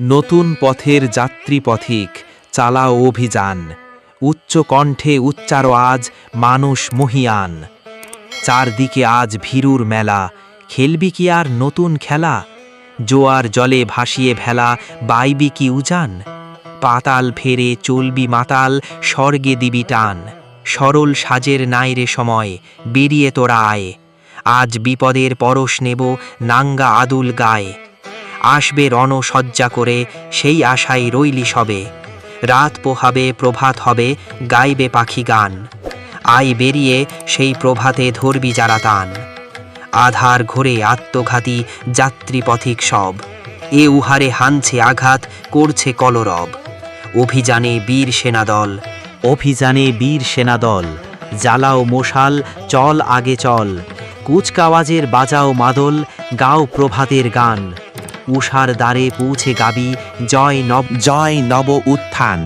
নতুন পথের যাত্রী পথিক, চালাও অভিযান। উচ্চ কণ্ঠে উচ্চার আজ মানুষ মহিয়ান। চারদিকে আজ ভীরুর মেলা, খেলবি কি আর নতুন খেলা? জোয়ার জলে ভাসিয়ে ভেলা, বাইবি কি উজান? পাতাল ফেরে চলবি মাতাল, স্বর্গে দিবি টান। সরল সাজের নাইরে সময়, বেরিয়ে তোরা আয়। আজ বিপদের পরশ নেব, নাঙ্গা আদুল গায়ে। আসবে রণসজ্জা করে, সেই আশায় রইলি সবে। রাত পোহাবে, প্রভাত হবে, গাইবে পাখি গান। আই বেরিয়ে, সেই প্রভাতে ধরবি যারা তান। আধার ঘোরে আত্মঘাতী যাত্রী পথিক সব। এ উহারে হানছে আঘাত, করছে কলরব। অভিযানে বীর সেনাদল অভিযানে বীর সেনাদল জ্বালাও মশাল, চল আগে চল। কুচকাওয়াজের বাজাও মাদল, গাও প্রভাতের গান। উষার দ্বারে পৌঁছে গাবি জয় নব জয় নব উত্থান।